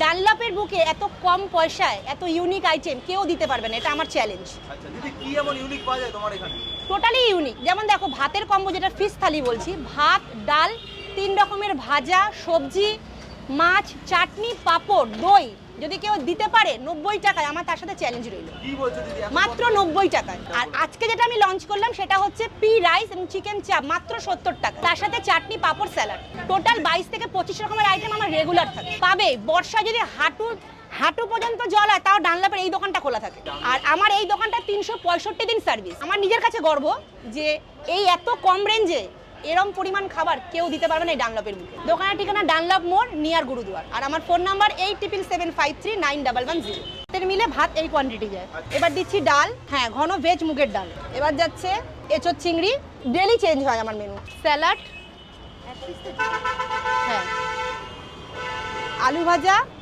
ডানলপের বুকে এত কম পয়সায় এত ইউনিক আইটেম কেউ দিতে পারবে না এটা আমার চ্যালেঞ্জ আচ্ছা দিদি কি এমন ইউনিক পাওয়া যায় তোমার এখানে? টোটালি ইউনিক যেমন দেখো ভাতের কম্বো যেটা ফিশ থালি বলছি ভাত ডাল তিন রকমের ভাজা সবজি মাছ চাটনি পাঁপড় দই। যদি কেউ দিতে পারে নব্বই টাকায় আমার তার সাথে চ্যালেঞ্জ রইল। মাত্র নব্বই টাকায়। আর আজকে যেটা আমি লঞ্চ করলাম সেটা হচ্ছে পি রাইস এবং চিকেন চাপ মাত্র সত্তর টাকা তার সাথে চাটনি পাঁপড় স্যালাড টোটাল বাইশ থেকে পঁচিশ রকমের আইটেম আমার রেগুলার থাকে। পাবে বর্ষা যদি হাঁটু হাঁটু পর্যন্ত জল হয়, তাও ডানলাপের এই দোকানটা খোলা থাকে। আর আমার এই দোকানটা তিনশো পঁয়ষট্টি দিন সার্ভিস আমার নিজের কাছে গর্ব যে এই এত কম রেঞ্জে এরম পরিমাণ খাবার কেউ দিতে পারবে না এই ডানলপের মুখে। দোকানের ঠিকানা ডানলপ মোড়, নিয়ার গুরুদুয়ার। আর আমার phone number eight triple seven five three nine double one zero মিলে ভাত এই কোয়ান্টিটি যায়। এবার দিচ্ছি ডাল। হ্যাঁ ঘন ভেজ মুগের ডাল। এবার যাচ্ছে এঁচোর চিংড়ি। ডেলি চেঞ্জ হয় আমার মেনু স্যালাড হ্যাঁ। আলু ভাজা?